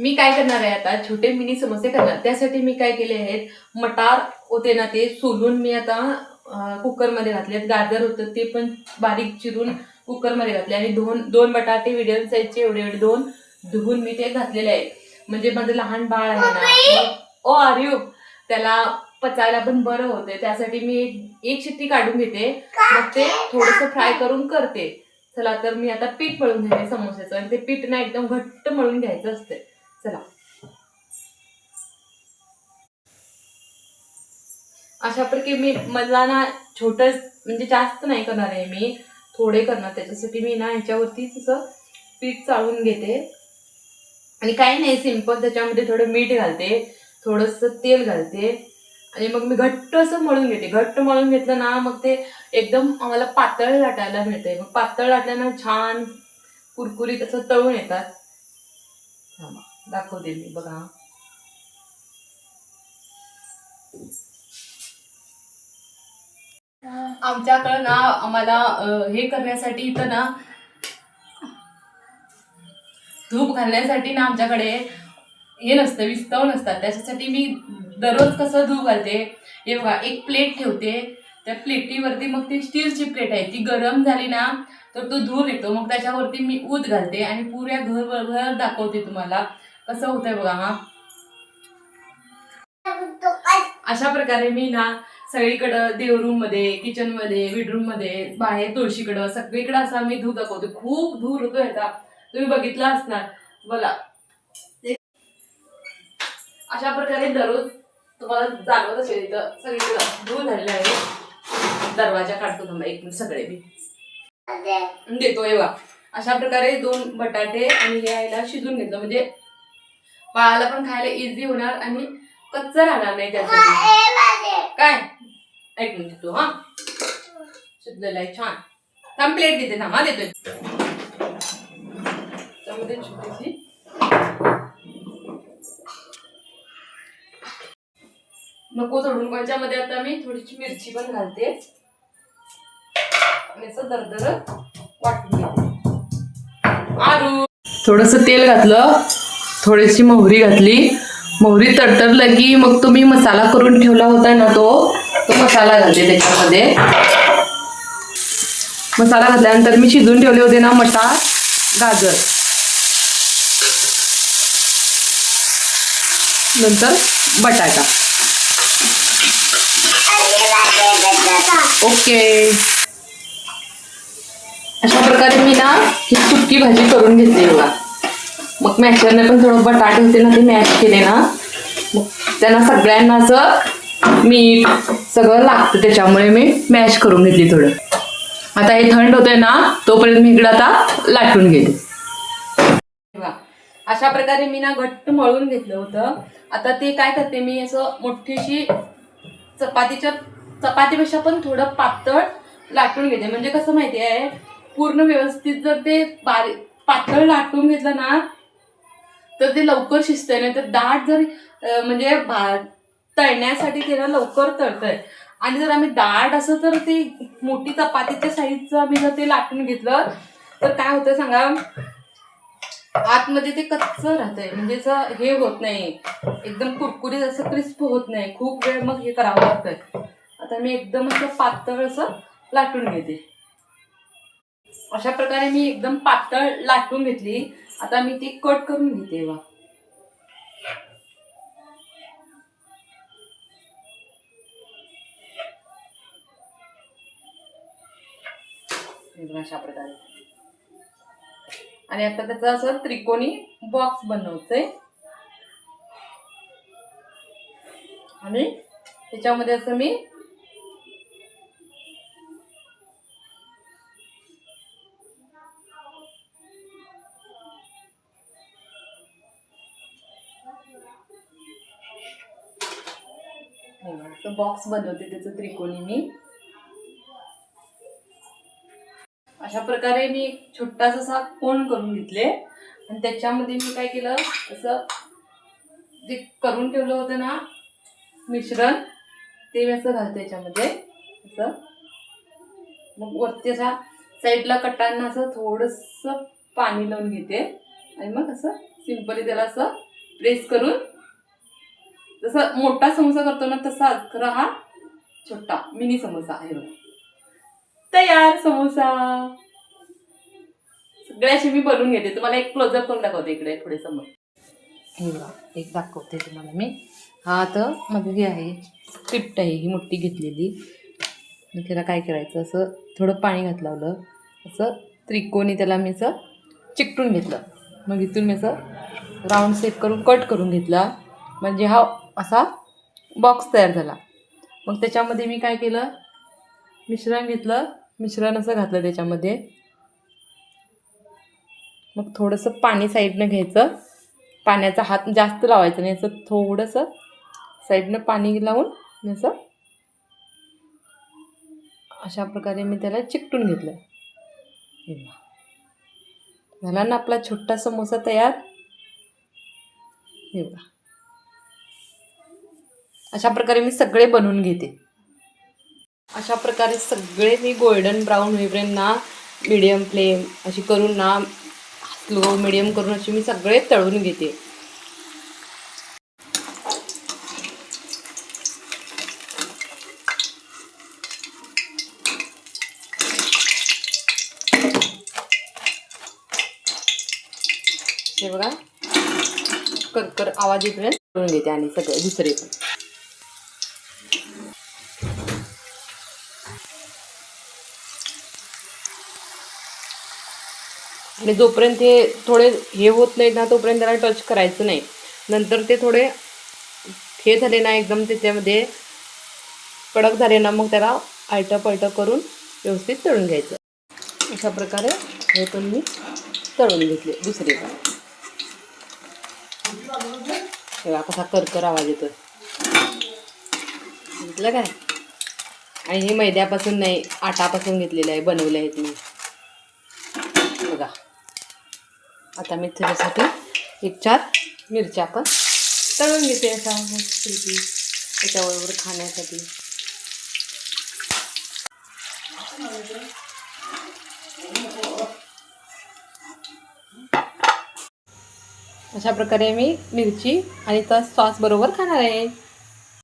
मी काय करणार आहे आता? छोटे मिनी समोसे करणार. त्यासाठी मी काय केले आहेत? मटार होते ना ते सोलून मी आता कुकरमध्ये घातले गाजर होतं ते पण बारीक चिरून कुकरमध्ये घातले आणि दोन दोन बटाटे मिडियम साईजचे एवढे एवढे दोन धुवून मी ते घातलेले आहे म्हणजे माझं लहान बाळ आहे ना ओ आर्यू त्याला पचायला पण बरं होते त्यासाठी मी एक- एक शिट्टी काढून घेते. मग ते थोडंसं फ्राय करून करते. चला तर मी आता पीठ मळून घेते समोस्याचं आणि ते पीठ ना एकदम घट्ट मळून घ्यायचं असते चला. अशा प्रकारे मी मला ना छोट म्हणजे जास्त नाही करणार आहे मी. थोडे करणार त्याच्यासाठी मी ना ह्याच्यावरती तसं पीठ चाळून घेते. आणि काही नाही सिंपल त्याच्यामध्ये थोडं मीठ घालते थोडंसं तेल घालते. आणि मग मी घट्ट असं मळून घेते. घट्ट मळून घेतलं ना मग ते एकदम आम्हाला पातळ लाटायला मिळते मग पातळ लाटल्यानं छान कुरकुरीत असं तळून येतात. थांबा, दाखवते मी बघा. आमच्याकडं ना आम्हाला हे करण्यासाठी इथं ना धूप घालण्यासाठी ना आमच्याकडे हे नसतं विस्तव नसतात. त्याच्यासाठी मी दररोज कसं धूप घालते हे बघा एक प्लेट ठेवते. त्या प्लेटीवरती मग ती स्टीलची प्लेट आहे ती गरम झाली ना तर तो धूर येतो. मग त्याच्यावरती मी ऊद घालते आणि पुऱ्या घर घर दाखवते तुम्हाला. कसं होतंय बघा हा. अशा प्रकारे मी ना सगळीकडं देवरूममध्ये किचनमध्ये बेडरूममध्ये बाहेर तुळशीकडं सगळीकडे असा मी धूप दाखवते. खूप धूर होतो याचा तुम्ही बघितला असणार. बोला. अशा प्रकारे दररोज तुम्हाला जाणवत असेल इथं सगळीकडं धूर झालेलं आहे. दरवाजा काढतो थांबा एक सगळे मी. देतो बघा. अशा प्रकारे दोन बटाटे आणि हे यायला शिजून घेतलं. म्हणजे बाळाला पण खायला इझी होणार आणि कच्चं राहणार नाही त्यासाठी काय? ऐक मिनिट तू हा? शिजलेलं आहे छान. थांब प्लेट देते थांब हा देतोय. त्यामध्ये छोटीशी नको सोडून कोणच्यामध्ये आता मी थोडीशी मिरची पण घालते. आणि असं दरदर वाटून घेते. आरू थोडस तेल घातलं. थोडीशी मोहरी घातली. मोहरी तडतडलं की मग तुम्ही मसाला करून ठेवला होता ना तो तो मसाला घालते त्याच्यामध्ये. मसाला घातल्यानंतर मी शिजून ठेवले होते ना मटार गाजर. नंतर बटाटा. ओके. अशा प्रकारे मी ना ही सुकी भाजी करून घेतली बघा. मग मॅशरने पण थोडं बटाटे होते ना ते मॅश केले ना. मग त्यांना सगळ्यांना असं मीठ सगळं लागतं त्याच्यामुळे मी मॅश करून घेतली थोडं. आता हे थंड होतंय ना तोपर्यंत मी इकडं आता लाटून घेते. अशा प्रकारे मी ना घट्ट मळून घेतलं होतं. आता ते काय करते मी असं मोठीशी चपातीच्या चपातीपेक्षा पण थोडं पातळ लाटून घेते. म्हणजे कसं माहिती आहे पूर्ण व्यवस्थित जर ते बारीक पातळ लाटून घेतलं ना तर ते लवकर शिजतंय नाही तर दाट जर म्हणजे भा तळण्यासाठी त्याला लवकर तळतंय. आणि जर आम्ही दाट असं तर ते मोठी चपातीच्या साईजचं आम्ही जर ते लाटून घेतलं तर काय होतं सांगा? आतमध्ये ते कच्चं राहतंय म्हणजे असं हे होत नाही. एकदम कुरकुरीत असं क्रिस्प होत नाही. खूप वेळ मग हे करावं लागतंय. आता मी एकदम असं पातळ असं लाटून घेते. अशा प्रकारे मी एकदम पातळ लाटून घेतली. आता मी ती कट करून घेते वा अशा प्रकारे. आणि आता त्याचा असं त्रिकोणी बॉक्स बनवतोय. आणि त्याच्यामध्ये असं मी बॉक्स बनवते त्याचं त्रिकोणी मी. अशा प्रकारे मी एक छोटासा असा कोण करून घेतले. आणि त्याच्यामध्ये मी काय केलं असं जे करून ठेवलं होतं ना मिश्रण ते मी असं घालते याच्यामध्ये. असं. मग वरती असा साईडला कटांना असं थोडंसं पाणी लावून घेते. आणि मग असं सिंपली त्याला असं प्रेस करून जसं मोठा समोसा करतो ना तसाच खरं हा छोटा मिनी समोसा आहे बघा. तयार समोसा. सगळ्याशी मी बनवून घेते. तुम्हाला एक क्लोजअप करून दाखवते इकडे थोडे समोर. हे बघा एक दाखवते तुम्हाला मी. हा तर मध्ये आहे. स्क्रिप्ट आहे ही मोठी घेतलेली. मग त्याला काय करायचं? असं थोडं पाणी घात लावलं. असं त्रिकोणी त्याला मी असं चिकटून घेतलं. मग इथून मी असं राऊंड शेप करून कट करून घेतला. म्हणजे हा असा बॉक्स तयार झाला. मग त्याच्यामध्ये मी काय केलं? मिश्रण घेतलं. मिश्रण असं घातलं त्याच्यामध्ये. मग थोडंसं पाणी साईडनं घ्यायचं. पाण्याचा हात जास्त लावायचा नाही. असं थोडंसं साईडनं पाणी लावून असं अशा प्रकारे मी त्याला चिकटून घेतलं. झाला ना आपला छोटा समोसा तयार? हे बघा. अशा प्रकारे मी सगळे बनवून घेते. अशा प्रकारे सगळे मी गोल्डन ब्राऊन होईपर्यंत ना मिडियम फ्लेम अशी करून ना स्लो मिडियम करून अशी मी सगळे तळून घेते. हे बघा. करकर आवाज येईपर्यंत करून घेते आणि सगळं दुसरे पण. आणि जोपर्यंत ते थोडे हे होत नाहीत ना तोपर्यंत त्याला टच करायचं नाही. नंतर ते थोडे हे झाले ना एकदम त्याच्यामध्ये कडक झाले ना मग त्याला आलटं पलटं करून व्यवस्थित तळून घ्यायचं. अशा प्रकारे हे पण मी तळून घेतले दुसरे पण. तेव्हा कसा करकर आवाज येतो म्हटलं काय? आणि हे मैद्यापासून नाही आटापासून घेतलेलं आहे बनवले आहेत मी बघा. आता मी त्याच्यासाठी एक चार मिरच्या पण तळून घेते. असा त्याच्याबरोबर खाण्यासाठी. अशा प्रकारे मी मिरची आणि त्या सॉस बरोबर खाणार आहे.